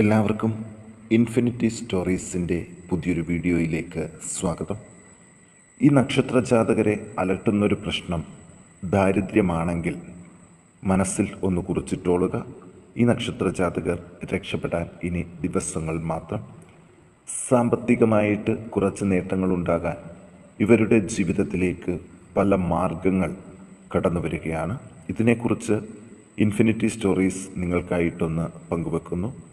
എല്ലാവർക്കും ഇൻഫിനിറ്റി സ്റ്റോറീസിന്റെ പുതിയൊരു വീഡിയോയിലേക്ക് സ്വാഗതം. ഈ നക്ഷത്ര ജാതകരെ അലട്ടുന്നൊരു പ്രശ്നം ദാരിദ്ര്യമാണെങ്കിൽ മനസ്സിൽ ഒന്ന് കുറിച്ചിട്ടോളുക. ഈ നക്ഷത്ര ജാതകർ രക്ഷപ്പെടാൻ ഇനി ദിവസങ്ങൾ മാത്രം. സാമ്പത്തികമായിട്ട് കുറച്ച് നേട്ടങ്ങളുണ്ടാകാൻ ഇവരുടെ ജീവിതത്തിലേക്ക് പല മാർഗങ്ങൾ കടന്നു വരികയാണ്. ഇതിനെക്കുറിച്ച് ഇൻഫിനിറ്റി സ്റ്റോറീസ് നിങ്ങൾക്കായിട്ടൊന്ന് പങ്കുവെക്കുന്നു.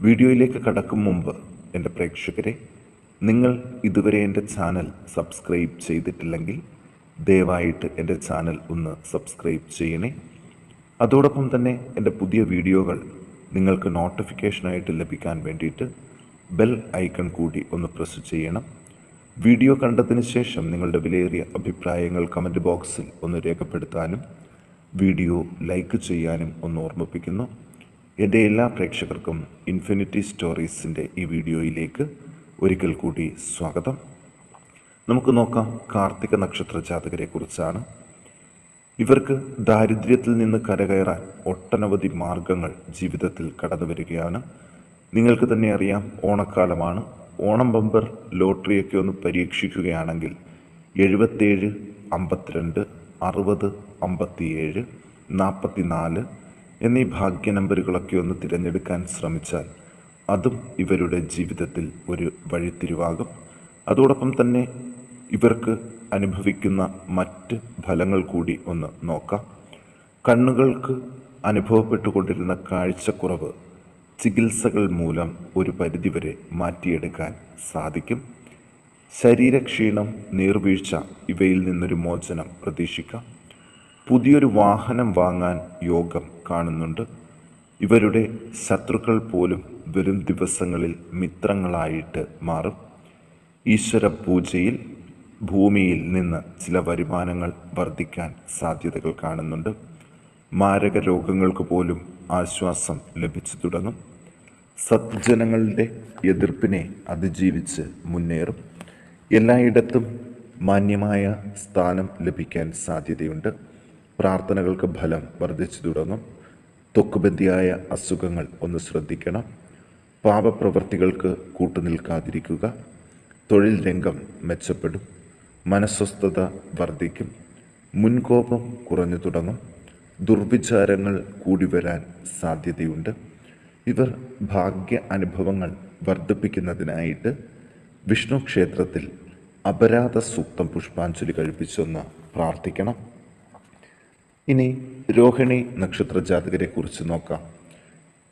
വീഡിയോയിലേക്ക് കടക്കും മുമ്പ് എന്റെ പ്രേക്ഷകരെ നിങ്ങൾ ഇതുവരെ എന്റെ ചാനൽ സബ്സ്ക്രൈബ് ചെയ്തിട്ടില്ലെങ്കിൽ ദയവായിട്ട് എന്റെ ചാനൽ ഒന്ന് സബ്സ്ക്രൈബ് ചെയ്യണേ. അതോടൊപ്പം തന്നെ എന്റെ പുതിയ വീഡിയോകൾ നിങ്ങൾക്ക് നോട്ടിഫിക്കേഷനായിട്ട് ലഭിക്കാൻ വേണ്ടിയിട്ട് ബെൽ ഐക്കൺ കൂടി ഒന്ന് പ്രസ് ചെയ്യണം. വീഡിയോ കണ്ടതിന് ശേഷം നിങ്ങളുടെ വിലയേറിയ അഭിപ്രായങ്ങൾ കമന്റ് ബോക്സിൽ ഒന്ന് രേഖപ്പെടുത്താനും വീഡിയോ ലൈക്ക് ചെയ്യാനും ഒന്ന് ഓർമ്മിപ്പിക്കുന്നു. എന്റെ എല്ലാ പ്രേക്ഷകർക്കും ഇൻഫിനിറ്റി സ്റ്റോറീസിന്റെ ഈ വീഡിയോയിലേക്ക് ഒരിക്കൽ കൂടി സ്വാഗതം. നമുക്ക് നോക്കാം കാർത്തിക നക്ഷത്ര ജാതകരെ കുറിച്ചാണ്. ഇവർക്ക് ദാരിദ്ര്യത്തിൽ നിന്ന് കരകയറാൻ ഒട്ടനവധി മാർഗങ്ങൾ ജീവിതത്തിൽ കടന്നു വരികയാണ്. നിങ്ങൾക്ക് തന്നെ അറിയാം ഓണക്കാലമാണ്. ഓണം ബമ്പർ ലോട്ടറിയൊക്കെ ഒന്ന് പരീക്ഷിക്കുകയാണെങ്കിൽ എഴുപത്തേഴ് അമ്പത്തിരണ്ട് അറുപത് അമ്പത്തിയേഴ് നാൽപ്പത്തിനാല് എന്നീ ഭാഗ്യ നമ്പറുകളൊക്കെ ഒന്ന് തിരഞ്ഞെടുക്കാൻ ശ്രമിച്ചാൽ അതും ഇവരുടെ ജീവിതത്തിൽ ഒരു വഴിത്തിരിവാകും. അതോടൊപ്പം തന്നെ ഇവർക്ക് അനുഭവിക്കുന്ന മറ്റ് ഫലങ്ങൾ കൂടി ഒന്ന് നോക്കാം. കണ്ണുകൾക്ക് അനുഭവപ്പെട്ടുകൊണ്ടിരുന്ന കാഴ്ചക്കുറവ് ചികിത്സകൾ മൂലം ഒരു പരിധിവരെ മാറ്റിയെടുക്കാൻ സാധിക്കും. ശരീരക്ഷീണം നീർവീഴ്ച ഇവയിൽ നിന്നൊരു മോചനം പ്രതീക്ഷിക്കാം. പുതിയൊരു വാഹനം വാങ്ങാൻ യോഗം കാണുന്നുണ്ട്. ഇവരുടെ ശത്രുക്കൾ പോലും വരും ദിവസങ്ങളിൽ മിത്രങ്ങളായിട്ട് മാറും. ഈശ്വര പൂജയിൽ ഭൂമിയിൽ നിന്ന് ചില വരുമാനങ്ങൾ വർദ്ധിക്കാൻ സാധ്യതകൾ കാണുന്നുണ്ട്. മാരക രോഗങ്ങൾക്ക് പോലും ആശ്വാസം ലഭിച്ചു തുടങ്ങും. സത്ജനങ്ങളുടെ എതിർപ്പിനെ അതിജീവിച്ച് മുന്നേറും. എല്ലായിടത്തും മാന്യമായ സ്ഥാനം ലഭിക്കാൻ സാധ്യതയുണ്ട്. പ്രാർത്ഥനകൾക്ക് ഫലം വർദ്ധിച്ചു തുടങ്ങും. തൊക്കുബന്ധിയായ അസുഖങ്ങൾ ഒന്ന് ശ്രദ്ധിക്കണം. പാപപ്രവൃത്തികൾക്ക് കൂട്ടുനിൽക്കാതിരിക്കുക. തൊഴിൽ രംഗം മെച്ചപ്പെടും. മനസ്വസ്ഥത വർദ്ധിക്കും. മുൻകോപം കുറഞ്ഞു തുടങ്ങും. ദുർവിചാരങ്ങൾ കൂടി വരാൻ സാധ്യതയുണ്ട്. ഇവർ ഭാഗ്യ അനുഭവങ്ങൾ വർദ്ധിപ്പിക്കുന്നതിനായിട്ട് വിഷ്ണു ക്ഷേത്രത്തിൽ അപരാധ സൂക്തം പുഷ്പാഞ്ജലി കഴിപ്പിച്ചൊന്ന് പ്രാർത്ഥിക്കണം. ഇനി രോഹിണി നക്ഷത്ര ജാതകരെ കുറിച്ച് നോക്കാം.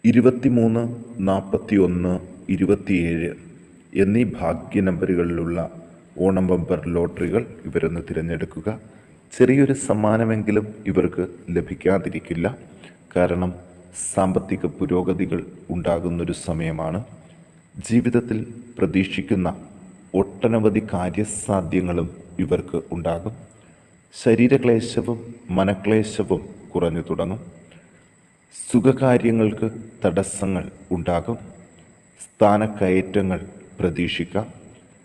ഇരുപത്തിമൂന്ന് നാൽപ്പത്തി ഒന്ന് ഇരുപത്തിയേഴ് എന്നീ ഭാഗ്യ നമ്പറുകളിലുള്ള ഓണം ബമ്പർ ലോട്ടറികൾ ഇവരൊന്ന് തിരഞ്ഞെടുക്കുക. ചെറിയൊരു സമ്മാനമെങ്കിലും ഇവർക്ക് ലഭിക്കാതിരിക്കില്ല. കാരണം സാമ്പത്തിക പുരോഗതികൾ ഉണ്ടാകുന്നൊരു സമയമാണ്. ജീവിതത്തിൽ പ്രതീക്ഷിക്കുന്ന ഒട്ടനവധി കാര്യസാധ്യങ്ങളും ഇവർക്ക് ഉണ്ടാകും. ശരീരക്ലേശവും മനക്ലേശവും കുറഞ്ഞു തുടങ്ങും. സുഖകാര്യങ്ങൾക്ക് തടസ്സങ്ങൾ ഉണ്ടാകും. സ്ഥാനക്കയറ്റങ്ങൾ പ്രതീക്ഷിക്കാം.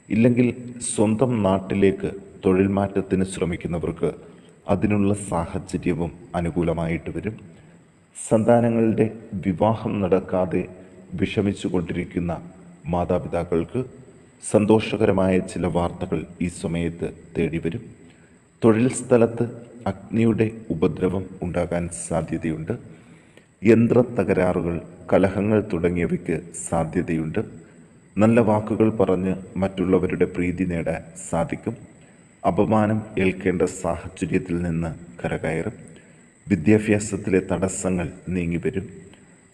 ഇല്ലെങ്കിൽ സ്വന്തം നാട്ടിലേക്ക് തൊഴിൽ മാറ്റത്തിന് ശ്രമിക്കുന്നവർക്ക് അതിനുള്ള സാഹചര്യവും അനുകൂലമായിട്ട് വരും. സന്താനങ്ങളുടെ വിവാഹം നടക്കാതെ വിഷമിച്ചു കൊണ്ടിരിക്കുന്ന മാതാപിതാക്കൾക്ക് സന്തോഷകരമായ ചില വാർത്തകൾ ഈ സമയത്ത് തേടി വരും തൊഴിൽ സ്ഥലത്ത് അഗ്നിയുടെ ഉപദ്രവം ഉണ്ടാകാൻ സാധ്യതയുണ്ട്. യന്ത്ര തകരാറുകൾ കലഹങ്ങൾ തുടങ്ങിയവയ്ക്ക് സാധ്യതയുണ്ട്. നല്ല വാക്കുകൾ പറഞ്ഞ് മറ്റുള്ളവരുടെ പ്രീതി നേടാൻ സാധിക്കും. അപമാനം ഏൽക്കേണ്ട സാഹചര്യത്തിൽ നിന്ന് കരകയറും. വിദ്യാഭ്യാസത്തിലെ തടസ്സങ്ങൾ നീങ്ങിവരും.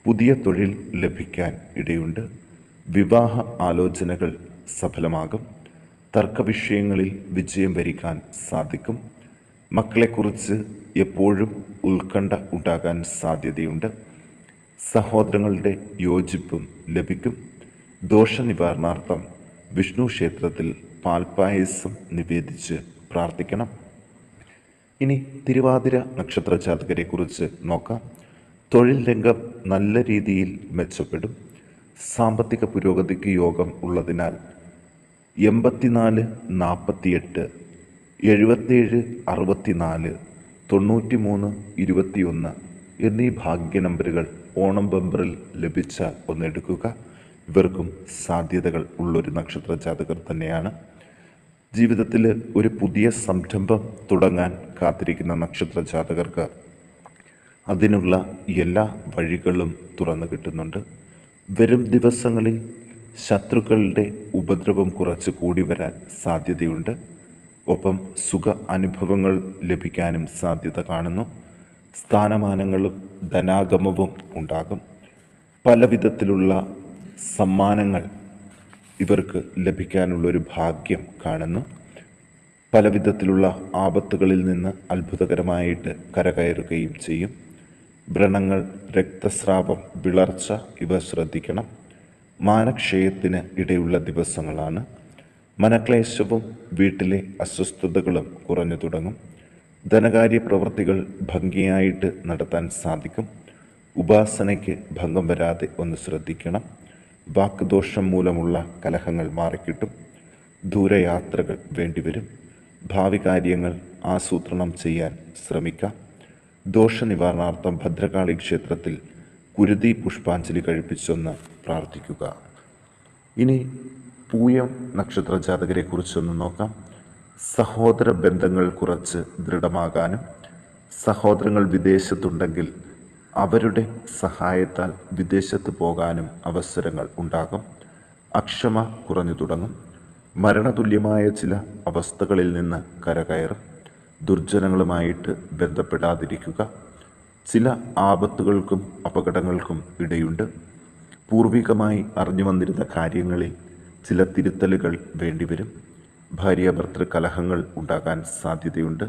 പുതിയ തൊഴിൽ ലഭിക്കാൻ ഇടയുണ്ട്. വിവാഹ ആലോചനകൾ സഫലമാകും. തർക്കവിഷയങ്ങളിൽ വിജയം വരിക്കാൻ സാധിക്കും. മക്കളെക്കുറിച്ച് എപ്പോഴും ഉത്കണ്ഠ ഉണ്ടാകാൻ സാധ്യതയുണ്ട്. സഹോദരങ്ങളുടെ യോജിപ്പും ലഭിക്കും. ദോഷനിവാരണാർത്ഥം വിഷ്ണു ക്ഷേത്രത്തിൽ പാൽപ്പായസം നിവേദിച്ച് പ്രാർത്ഥിക്കണം. ഇനി തിരുവാതിര നക്ഷത്ര ജാതകരെക്കുറിച്ച് നോക്കാം. തൊഴിൽ രംഗം നല്ല രീതിയിൽ മെച്ചപ്പെടും. സാമ്പത്തിക പുരോഗതിക്ക് യോഗം ഉള്ളതിനാൽ എൺപത്തിനാല് നാൽപ്പത്തിയെട്ട് എഴുപത്തേഴ് അറുപത്തിനാല് തൊണ്ണൂറ്റി മൂന്ന് ഇരുപത്തിയൊന്ന് എന്നീ ഭാഗ്യ നമ്പറുകൾ ഓണം ബമ്പറിൽ ലഭിച്ച ഒന്നെടുക്കുക ഇവർക്കും സാധ്യതകൾ ഉള്ളൊരു നക്ഷത്ര ജാതകർ തന്നെയാണ്. ജീവിതത്തിൽ ഒരു പുതിയ സംരംഭം തുടങ്ങാൻ കാത്തിരിക്കുന്ന നക്ഷത്ര ജാതകർക്ക് അതിനുള്ള എല്ലാ വഴികളും തുറന്നു കിട്ടുന്നുണ്ട്. വരും ദിവസങ്ങളിൽ ശത്രുക്കളുടെ ഉപദ്രവം കുറച്ച് കൂടി വരാൻ സാധ്യതയുണ്ട്. ഒപ്പം സുഖ അനുഭവങ്ങൾ ലഭിക്കാനും സാധ്യത കാണുന്നു. സ്ഥാനമാനങ്ങളും ധനാഗമവും ഉണ്ടാകും. പല വിധത്തിലുള്ള സമ്മാനങ്ങൾ ഇവർക്ക് ലഭിക്കാനുള്ളൊരു ഭാഗ്യം കാണുന്നു. പല വിധത്തിലുള്ള ആപത്തുകളിൽ നിന്ന് അത്ഭുതകരമായിട്ട് കരകയറുകയും ചെയ്യും. വ്രണങ്ങൾ രക്തസ്രാവം വിളർച്ച ഇവ ശ്രദ്ധിക്കണം. മാനക്ഷയത്തിന് ഇടയുള്ള ദിവസങ്ങളാണ്. മനക്ലേശവും വീട്ടിലെ അസ്വസ്ഥതകളും കുറഞ്ഞു തുടങ്ങും. ധനകാര്യ പ്രവൃത്തികൾ ഭംഗിയായിട്ട് നടത്താൻ സാധിക്കും. ഉപാസനയ്ക്ക് ഭംഗം വരാതെ ഒന്ന് ശ്രദ്ധിക്കണം. വാക്കുദോഷം മൂലമുള്ള കലഹങ്ങൾ മാറിക്കിട്ടും. ദൂരയാത്രകൾ വേണ്ടിവരും. ഭാവി കാര്യങ്ങൾ ആസൂത്രണം ചെയ്യാൻ ശ്രമിക്കാം. ദോഷനിവാരണാർത്ഥം ഭദ്രകാളി ക്ഷേത്രത്തിൽ കുരുതി പുഷ്പാഞ്ജലി കഴിപ്പിച്ചൊന്ന് പ്രാർത്ഥിക്കുക. ഇനി പൂയം നക്ഷത്ര ജാതകരെ കുറിച്ചൊന്ന് നോക്കാം. സഹോദര ബന്ധങ്ങൾ കുറച്ച് ദൃഢമാകാനും സഹോദരങ്ങൾ വിദേശത്തുണ്ടെങ്കിൽ അവരുടെ സഹായത്താൽ വിദേശത്ത് പോകാനും അവസരങ്ങൾ ഉണ്ടാകും. അക്ഷമ കുറഞ്ഞു തുടങ്ങും. മരണതുല്യമായ ചില അവസ്ഥകളിൽ നിന്ന് കരകയറും. ദുർജനങ്ങളുമായിട്ട് ബന്ധപ്പെടാതിരിക്കുക. ചില ആപത്തുകൾക്കും അപകടങ്ങൾക്കും ഇടയുണ്ട്. പൂർവികമായി അറിഞ്ഞു വന്നിരുന്ന കാര്യങ്ങളിൽ ചില തിരുത്തലുകൾ വേണ്ടിവരും. ഭാര്യ ഭർത്തൃ കലഹങ്ങൾ ഉണ്ടാകാൻ സാധ്യതയുണ്ട്.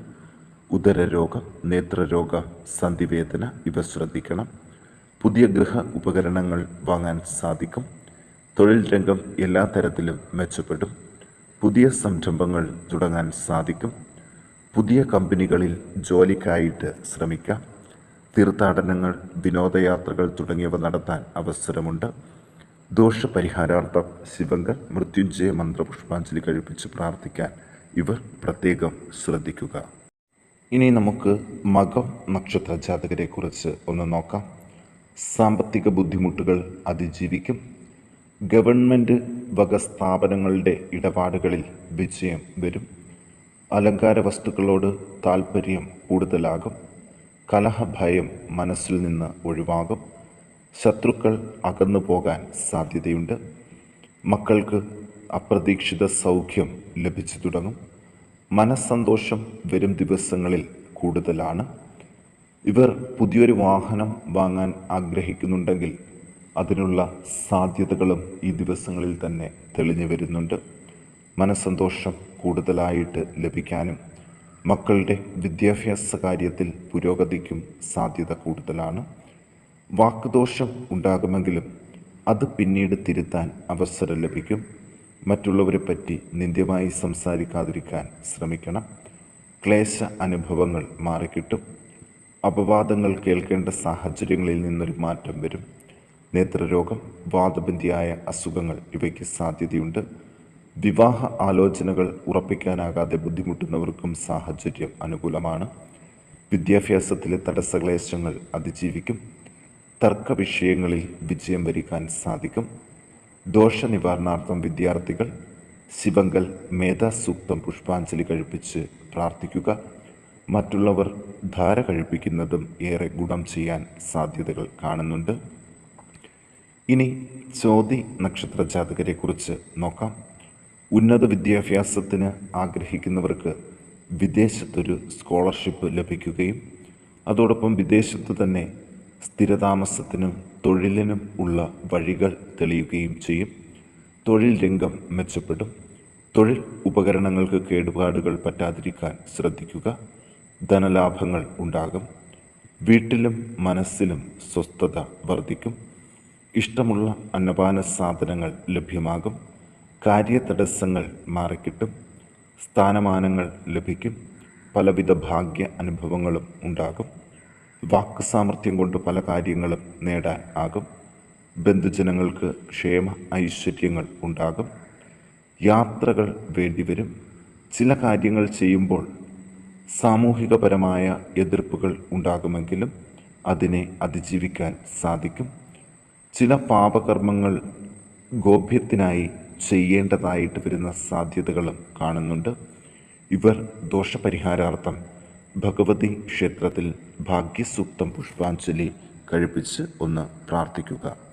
ഉദരരോഗം നേത്രരോഗ സന്ധിവേദന ഇവ ശ്രദ്ധിക്കണം. പുതിയ ഗൃഹ ഉപകരണങ്ങൾ വാങ്ങാൻ സാധിക്കും. തൊഴിൽ രംഗം എല്ലാ തരത്തിലും മെച്ചപ്പെടും. പുതിയ സംരംഭങ്ങൾ തുടങ്ങാൻ സാധിക്കും. പുതിയ കമ്പനികളിൽ ജോലിക്കായിട്ട് ശ്രമിക്കാം. തീർത്ഥാടനങ്ങൾ വിനോദയാത്രകൾ തുടങ്ങിയവ നടത്താൻ അവസരമുണ്ട്. ദോഷപരിഹാരാർത്ഥം ശിവങ്കർ മൃത്യുഞ്ജയ മന്ത്രപുഷ്പാഞ്ജലി കഴിപ്പിച്ച് പ്രാർത്ഥിക്കാൻ ഇവർ പ്രത്യേകം ശ്രദ്ധിക്കുക. ഇനി നമുക്ക് മകം നക്ഷത്ര ജാതകരെക്കുറിച്ച് ഒന്ന് നോക്കാം. സാമ്പത്തിക ബുദ്ധിമുട്ടുകൾ അതിജീവിക്കും. ഗവൺമെന്റ് വക സ്ഥാപനങ്ങളുടെ ഇടപാടുകളിൽ വിജയം വരും. അലങ്കാര വസ്തുക്കളോട് താൽപ്പര്യം കൂടുതലാകും. കലഹഭയം മനസ്സിൽ നിന്ന് ഒഴിവാകും. ശത്രുക്കൾ അകന്നു പോകാൻ സാധ്യതയുണ്ട്. മക്കൾക്ക് അപ്രതീക്ഷിത സൗഖ്യം ലഭിച്ചു തുടങ്ങും. മനസ്സന്തോഷം വരും ദിവസങ്ങളിൽ കൂടുതലാണ്. ഇവർ പുതിയൊരു വാഹനം വാങ്ങാൻ ആഗ്രഹിക്കുന്നുണ്ടെങ്കിൽ അതിനുള്ള സാധ്യതകളും ഈ ദിവസങ്ങളിൽ തന്നെ തെളിഞ്ഞു വരുന്നുണ്ട്. മനസ്സന്തോഷം കൂടുതലായിട്ട് ലഭിക്കാനും മക്കളുടെ വിദ്യാഭ്യാസ കാര്യത്തിൽ പുരോഗതിക്കും സാധ്യത കൂടുതലാണ്. വാക്കുദോഷം ഉണ്ടാകുമെങ്കിലും അത് പിന്നീട് തിരുത്താൻ അവസരം ലഭിക്കും. മറ്റുള്ളവരെ പറ്റി നിന്ദ്യമായി സംസാരിക്കാതിരിക്കാൻ ശ്രമിക്കണം. ക്ലേശ അനുഭവങ്ങൾ മാറിക്കിട്ടും. അപവാദങ്ങൾ കേൾക്കേണ്ട സാഹചര്യങ്ങളിൽ നിന്നൊരു മാറ്റം വരും. നേത്രരോഗം വാദബന്ധിയായ അസുഖങ്ങൾ ഇവയ്ക്ക് സാധ്യതയുണ്ട്. വിവാഹ ആലോചനകൾ ഉറപ്പിക്കാനാകാതെ ബുദ്ധിമുട്ടുന്നവർക്കും സാഹചര്യം അനുകൂലമാണ്. വിദ്യാഭ്യാസത്തിലെ തടസ്സക്ലേശങ്ങൾ അതിജീവിക്കും. തർക്ക വിഷയങ്ങളിൽ വിജയം വരിക്കാൻ സാധിക്കും. ദോഷനിവാരണാർത്ഥം വിദ്യാർത്ഥികൾ ശിവങ്കൽ മേധാസൂക്തം പുഷ്പാഞ്ജലി കഴിപ്പിച്ച് പ്രാർത്ഥിക്കുക. മറ്റുള്ളവർ ധാര കഴിപ്പിക്കുന്നതും ഏറെ ഗുണം ചെയ്യാൻ സാധ്യതകൾ കാണുന്നുണ്ട്. ഇനി ചോതി നക്ഷത്ര ജാതകരെക്കുറിച്ച് നോക്കാം. ഉന്നത വിദ്യാഭ്യാസത്തിന് ആഗ്രഹിക്കുന്നവർക്ക് വിദേശത്തൊരു സ്കോളർഷിപ്പ് ലഭിക്കുകയും അതോടൊപ്പം വിദേശത്ത് തന്നെ സ്ഥിരതാമസത്തിനും തൊഴിലിനും ഉള്ള വഴികൾ തെളിയുകയും ചെയ്യും. തൊഴിൽ രംഗം മെച്ചപ്പെടും. തൊഴിൽ ഉപകരണങ്ങൾക്ക് കേടുപാടുകൾ പറ്റാതിരിക്കാൻ ശ്രദ്ധിക്കുക. ധനലാഭങ്ങൾ ഉണ്ടാകും. വീട്ടിലും മനസ്സിലും സ്വസ്ഥത വർദ്ധിക്കും. ഇഷ്ടമുള്ള അന്നപാന സാധനങ്ങൾ ലഭ്യമാകും. കാര്യതടസ്സങ്ങൾ മാറിക്കിട്ടും സ്ഥാനമാനങ്ങൾ ലഭിക്കും പലവിധ ഭാഗ്യ അനുഭവങ്ങളും ഉണ്ടാകും വാക്ക് സാമർഥ്യം കൊണ്ട് പല കാര്യങ്ങളും നേടാൻ ആകും ബന്ധുജനങ്ങൾക്ക് ക്ഷേമ ഐശ്വര്യങ്ങൾ ഉണ്ടാകും യാത്രകൾ വേണ്ടിവരും ചില കാര്യങ്ങൾ ചെയ്യുമ്പോൾ സാമൂഹികപരമായ എതിർപ്പുകൾ ഉണ്ടാകുമെങ്കിലും അതിനെ അതിജീവിക്കാൻ സാധിക്കും ചില പാപകർമ്മങ്ങൾ ഗോപ്യത്തിനായി ചെയ്യേണ്ടതായിട്ട് വരുന്ന സാധ്യതകളും കാണുന്നുണ്ട്. ഇവർ ദോഷപരിഹാരാർത്ഥം ഭഗവതി ക്ഷേത്രത്തിൽ ഭാഗ്യസൂക്തം പുഷ്പാഞ്ജലി കഴിപ്പിച്ച് ഒന്ന് പ്രാർത്ഥിക്കുക.